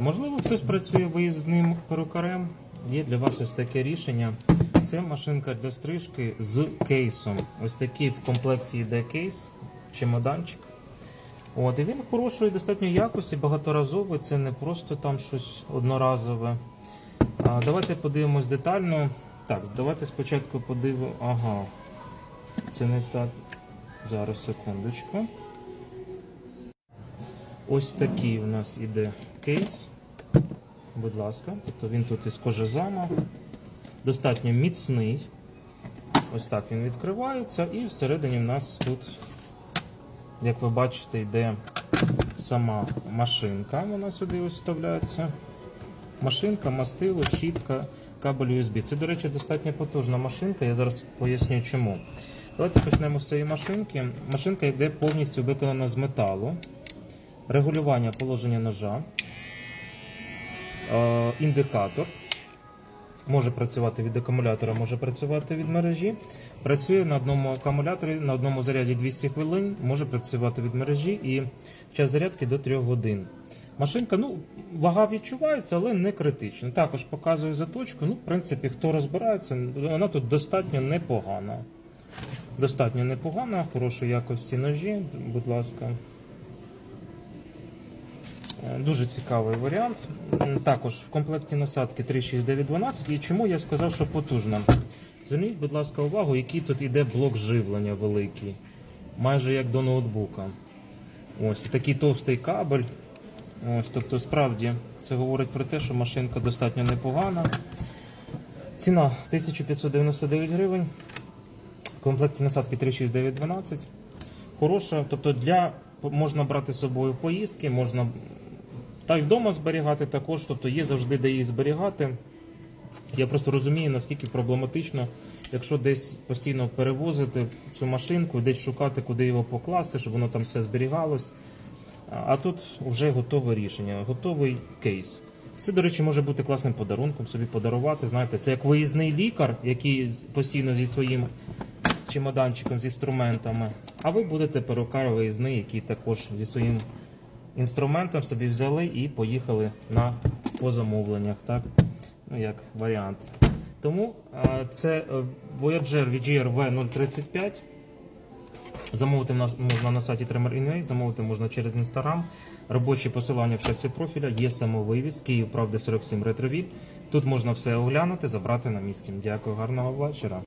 Можливо, хтось працює виїзним перукарем. Є для вас ось таке рішення. Це машинка для стрижки з кейсом. Ось такий в комплекті йде кейс, чемоданчик. От, і він хорошої достатньо якості, багаторазовий, це не просто там щось одноразове. А, давайте подивимось детально. Так, давайте спочатку подивимо. Ага. Це не так. Зараз секундочку. Ось такий у нас іде кейс. Будь ласка, тобто він тут із кожезама. Достатньо міцний. Ось так він відкривається, і всередині в нас тут, як ви бачите, йде сама машинка. Вона сюди ось вставляється. Машинка, мастило, щітка, кабель USB. Це, до речі, достатньо потужна машинка. Я зараз поясню чому. Давайте почнемо з цієї машинки. Машинка йде повністю виконана з металу. Регулювання положення ножа. Е, індикатор. Може працювати від акумулятора, може працювати від мережі. Працює на одному акумуляторі, на одному заряді 200 хвилин, може працювати від мережі і час зарядки до 3 годин. Машинка, ну, вага відчувається, але не критично. Також показую заточку. Ну, в принципі, хто розбирається, вона тут достатньо непогана. Достатньо непогана, хорошої якості ножі, будь ласка. Е, Дуже цікавий варіант. Також в комплекті насадки 36912. І чому я сказав, що потужна? Зверніть, будь ласка, увагу, який тут іде блок живлення великий, майже як до ноутбука. Ось такий товстий кабель. Ось, тобто, справді, це говорить про те, що машинка достатньо непогана. Ціна 1599 гривень. В комплекті насадки 36912. Хороша, тобто для можна брати з собою поїздки, можна та й вдома зберігати також, тобто є завжди де її зберігати. Я просто розумію, наскільки проблематично, якщо десь постійно перевозити цю машинку, десь шукати, куди його покласти, щоб воно там все зберігалось. А тут вже готове рішення, готовий кейс. Це, до речі, може бути класним подарунком собі подарувати. Знаєте, це як виїзний лікар, який постійно зі своїм чемоданчиком з інструментами. А ви будете перукар виїзний, який також зі своїм інструментом собі взяли і поїхали на по замовленнях. Так? Ну, як варіант. Тому це е, Voyager VGR V035. Замовити можна на сайті Tremor.ua, замовити можна через Instagram. Робочі посилання в шапці профіля, є самовивіз, Київ, правда 47 ретровід. Тут можна все оглянути, забрати на місці. Дякую, гарного вечора.